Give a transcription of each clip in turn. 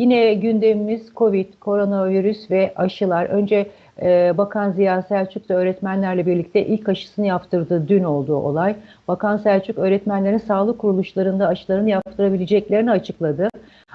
Yine gündemimiz Covid, koronavirüs ve aşılar. Önce e, Bakan Ziya Selçuk da öğretmenlerle birlikte ilk aşısını yaptırdı. Dün olduğu olay. Bakan Selçuk öğretmenlerin sağlık kuruluşlarında aşılarını yaptırabileceklerini açıkladı.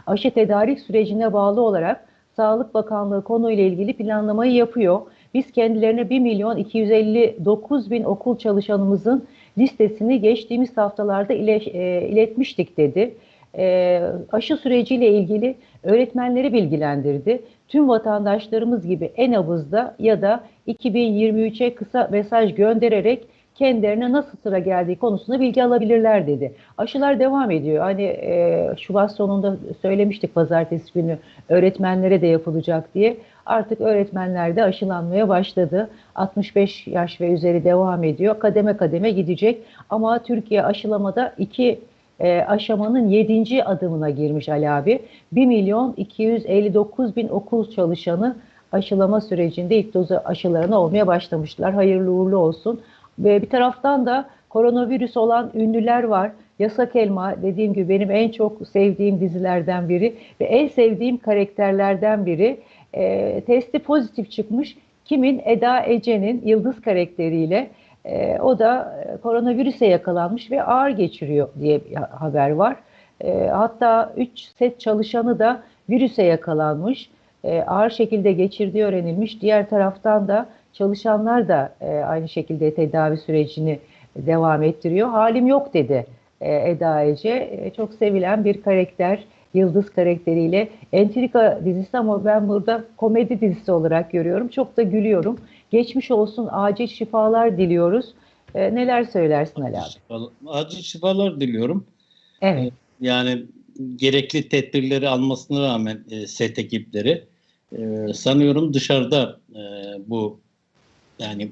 Aşı tedarik sürecine bağlı olarak Sağlık Bakanlığı konuyla ilgili planlamayı yapıyor. Biz kendilerine 1 milyon 259 bin okul çalışanımızın listesini geçtiğimiz haftalarda ile, e, iletmiştik dedi. E, aşı süreciyle ilgili öğretmenleri bilgilendirdi. Tüm vatandaşlarımız gibi en abızda ya da 2023'e kısa mesaj göndererek kendilerine nasıl sıra geldiği konusunda bilgi alabilirler dedi. Aşılar devam ediyor. Hani e, Şubat sonunda söylemiştik pazartesi günü öğretmenlere de yapılacak diye. Artık öğretmenler de aşılanmaya başladı. 65 yaş ve üzeri devam ediyor. Kademe kademe gidecek. Ama Türkiye aşılamada iki e, aşamanın 7. adımına girmiş Ali abi. 1 milyon 259 bin okul çalışanı aşılama sürecinde ilk dozu aşılarına olmaya başlamışlar. Hayırlı uğurlu olsun. Ve bir taraftan da koronavirüs olan ünlüler var. Yasak Elma dediğim gibi benim en çok sevdiğim dizilerden biri ve en sevdiğim karakterlerden biri. E, testi pozitif çıkmış. Kimin? Eda Ece'nin Yıldız karakteriyle. E, o da e, koronavirüse yakalanmış ve ağır geçiriyor diye bir haber var. E, hatta 3 set çalışanı da virüse yakalanmış. E, ağır şekilde geçirdiği öğrenilmiş. Diğer taraftan da çalışanlar da e, aynı şekilde tedavi sürecini devam ettiriyor. Halim yok dedi e, Eda Ece. E, çok sevilen bir karakter. Yıldız karakteriyle entrika dizisi ama ben burada komedi dizisi olarak görüyorum. Çok da gülüyorum. Geçmiş olsun, acil şifalar diliyoruz. E, neler söylersin Ali abi? Şifalar- Acil şifalar diliyorum. Evet, Yani gerekli tedbirleri almasına rağmen e, set ekipleri e, sanıyorum dışarıda e, bu yani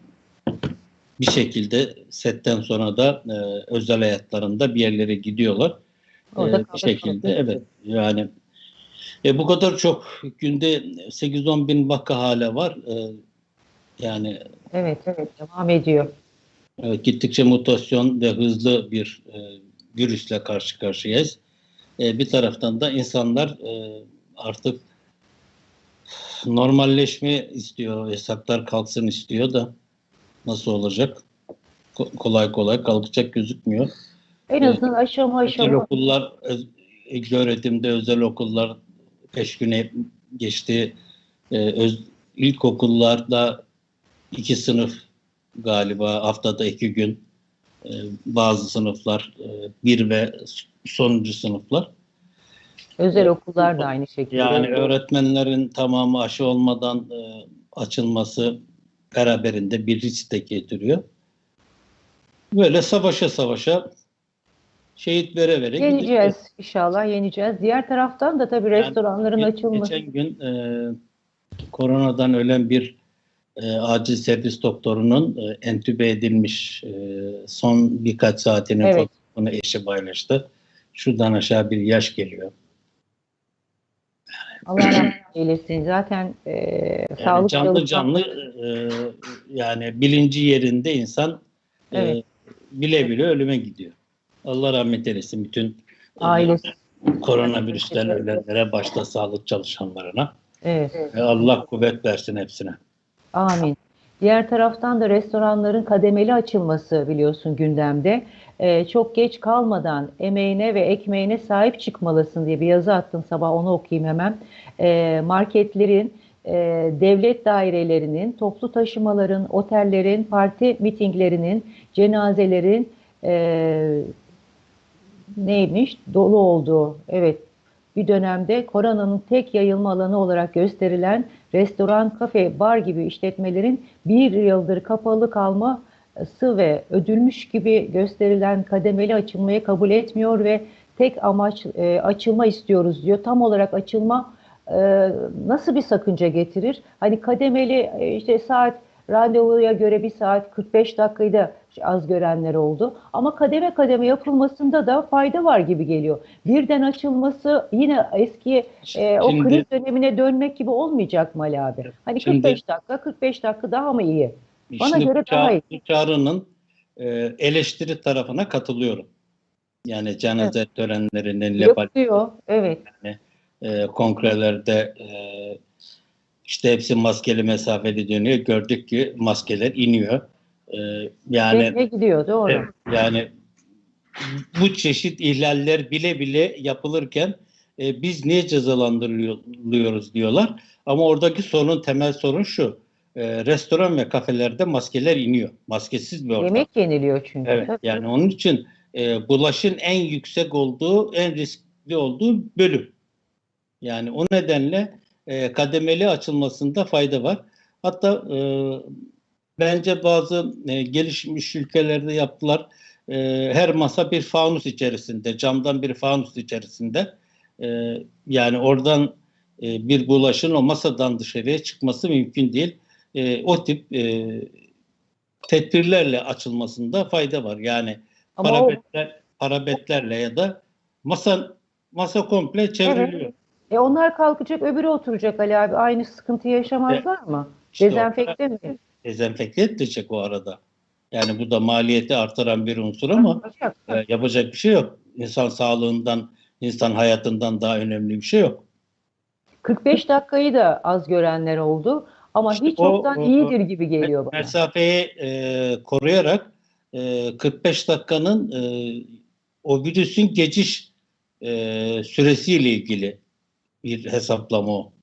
bir şekilde setten sonra da e, özel hayatlarında bir yerlere gidiyorlar. Orada E, bir şekilde kalır. evet yani e, bu kadar çok günde 8-10 bin vaka hala var. E, yani evet, evet devam ediyor. Evet, gittikçe mutasyon ve hızlı bir e, virüsle karşı karşıyayız. E, bir taraftan da insanlar e, artık normalleşme istiyor, yasaklar kalksın istiyor da nasıl olacak? Ko- kolay kolay kalkacak gözükmüyor. En Evet. azından aşama Özel aşama. okullar, öz- ilk öğretimde özel okullar peş güne geçti. E, öz, ilkokullarda iki sınıf galiba haftada iki gün e, bazı sınıflar e, bir ve sonuncu sınıflar. Özel okullar da aynı şekilde. Yani öğretmenlerin tamamı aşı olmadan e, açılması beraberinde bir risk de getiriyor. Böyle savaşa savaşa şehit vere vere. Yeneceğiz inşallah yeneceğiz. Diğer taraftan da tabii Yani restoranların ge- açılması. Geçen gün e, koronadan ölen bir e, acil servis doktorunun e, entübe edilmiş e, son birkaç saatinin Evet. fotoğrafını eşi paylaştı. Şuradan aşağı bir yaş geliyor. Allah rahmet eylesin. Zaten e, Yani sağlık canlı çalışan- canlı e, yani bilinci yerinde insan e, Evet. bile bile ölüme gidiyor. Allah rahmet eylesin bütün e, ailesi. koronavirüsten ölenlere başta sağlık çalışanlarına. Evet. E, Allah kuvvet versin hepsine. Amin. Diğer taraftan da restoranların kademeli açılması biliyorsun gündemde. Ee, çok geç kalmadan emeğine ve ekmeğine sahip çıkmalısın diye bir yazı attın sabah onu okuyayım hemen. Ee, marketlerin, e, devlet dairelerinin, toplu taşımaların, otellerin, parti mitinglerinin, cenazelerin e, neymiş? Dolu olduğu, evet bir dönemde koronanın tek yayılma alanı olarak gösterilen restoran, kafe, bar gibi işletmelerin bir yıldır kapalı kalması ve ödülmüş gibi gösterilen kademeli açılmayı kabul etmiyor ve tek amaç e, açılma istiyoruz diyor. Tam olarak açılma e, nasıl bir sakınca getirir? Hani kademeli e, işte saat randevuya göre bir saat 45 dakikayı da az görenler oldu. Ama kademe kademe yapılmasında da fayda var gibi geliyor. Birden açılması yine eski e, o Şimdi- kriz dönemine dönmek gibi olmayacak mı Ali abi? Hani Şimdi- 45 dakika, 45 dakika daha mı iyi? Bana Şimdi göre daha iyi. bu çağrının e, eleştiri tarafına katılıyorum. Yani cenaze törenlerinin legal Yapıyor, evet. e, kongrelerde e, işte hepsi maskeli mesafeli dönüyor. Gördük ki maskeler iniyor. E, yani Çekmeye gidiyor doğru. Evet, yani bu çeşit ihlaller bile bile yapılırken e, biz niye cezalandırılıyoruz diyorlar. Ama oradaki sorun, temel sorun şu. E, restoran ve kafelerde maskeler iniyor. Maskesiz bir ortam. Yemek yeniliyor çünkü. Evet, Tabii. yani onun için e, bulaşın en yüksek olduğu, en riskli olduğu bölüm. Yani o nedenle e, kademeli açılmasında fayda var. Hatta e, bence bazı e, gelişmiş ülkelerde yaptılar. E, her masa bir fanus içerisinde, camdan bir fanus içerisinde. E, yani oradan e, bir bulaşın o masadan dışarıya çıkması mümkün değil. E, o tip e, tedbirlerle açılmasında fayda var. Yani Ama o, parabetler, parabetlerle ya da masa masa komple çevriliyor. E, onlar kalkacak öbürü oturacak Ali abi. Aynı sıkıntıyı yaşamazlar mı? İşte Dezenfekte mi? dezenfekte edecek o arada. Yani bu da maliyeti artıran bir unsur ama Yapacak. e, yapacak bir şey yok. İnsan sağlığından, insan hayatından daha önemli bir şey yok. 45 dakikayı da az görenler oldu. Ama İşte hiç o- yoktan o- iyidir gibi geliyor bana. Mesafeyi e, koruyarak e, 45 dakikanın e, o virüsün geçiş e, süresiyle ilgili bir hesaplama o.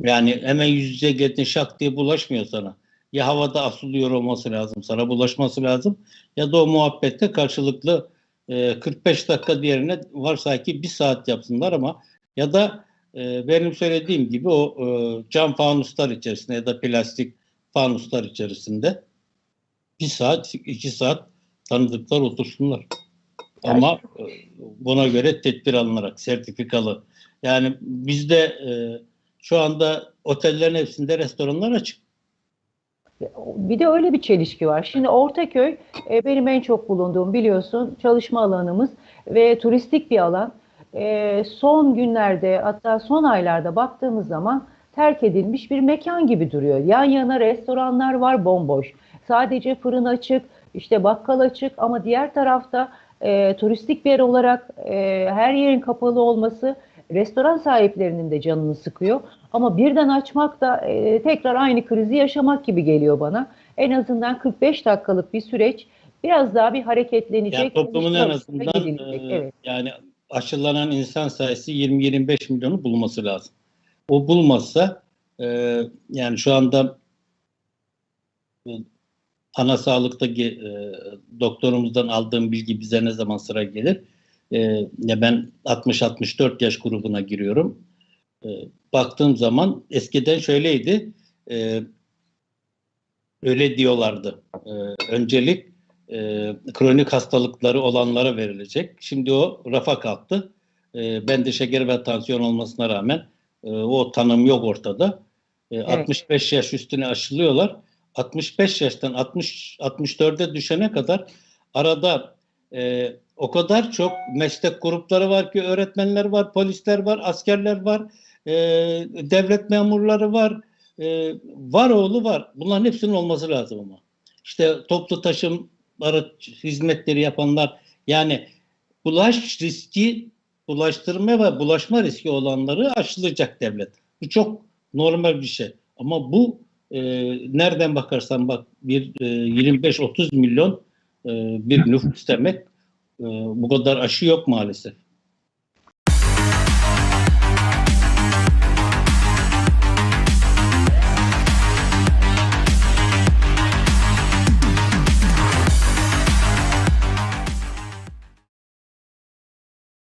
Yani hemen yüz yüze geldin şak diye bulaşmıyor sana. Ya havada asılıyor olması lazım, sana bulaşması lazım. Ya da o muhabbette karşılıklı e, 45 dakika diğerine varsa ki bir saat yapsınlar ama ya da e, benim söylediğim gibi o e, cam fanuslar içerisinde ya da plastik fanuslar içerisinde bir saat, iki saat tanıdıklar otursunlar. Ama e, buna göre tedbir alınarak, sertifikalı. Yani bizde e, şu anda otellerin hepsinde restoranlar açık. Bir de öyle bir çelişki var. Şimdi Ortaköy e, benim en çok bulunduğum biliyorsun çalışma alanımız ve turistik bir alan. E, son günlerde hatta son aylarda baktığımız zaman terk edilmiş bir mekan gibi duruyor. Yan yana restoranlar var bomboş. Sadece fırın açık, işte bakkal açık ama diğer tarafta e, turistik bir yer olarak e, her yerin kapalı olması restoran sahiplerinin de canını sıkıyor. Ama birden açmak da e, tekrar aynı krizi yaşamak gibi geliyor bana. En azından 45 dakikalık bir süreç biraz daha bir hareketlenecek. Yani toplumun en azından e, evet. yani aşılanan insan sayısı 20-25 milyonu bulması lazım. O bulmazsa e, yani şu anda e, ana sağlıktaki e, doktorumuzdan aldığım bilgi bize ne zaman sıra gelir? E, ya ben 60-64 yaş grubuna giriyorum. E, baktığım zaman eskiden şöyleydi. E, öyle diyorlardı. E, öncelik e, kronik hastalıkları olanlara verilecek. Şimdi o rafa kalktı. E, bende şeker ve tansiyon olmasına rağmen e, o tanım yok ortada. E, 65 yaş üstüne aşılıyorlar. 65 yaştan 60 64'e düşene kadar arada e, o kadar çok meslek grupları var ki öğretmenler var, polisler var, askerler var, e, devlet memurları var, e, var oğlu var. Bunların hepsinin olması lazım ama. İşte toplu taşım araç hizmetleri yapanlar yani bulaş riski bulaştırma ve bulaşma riski olanları aşılayacak devlet. Bu çok normal bir şey. Ama bu e, nereden bakarsan bak bir e, 25-30 milyon e, bir nüfus demek e, bu kadar aşı yok maalesef.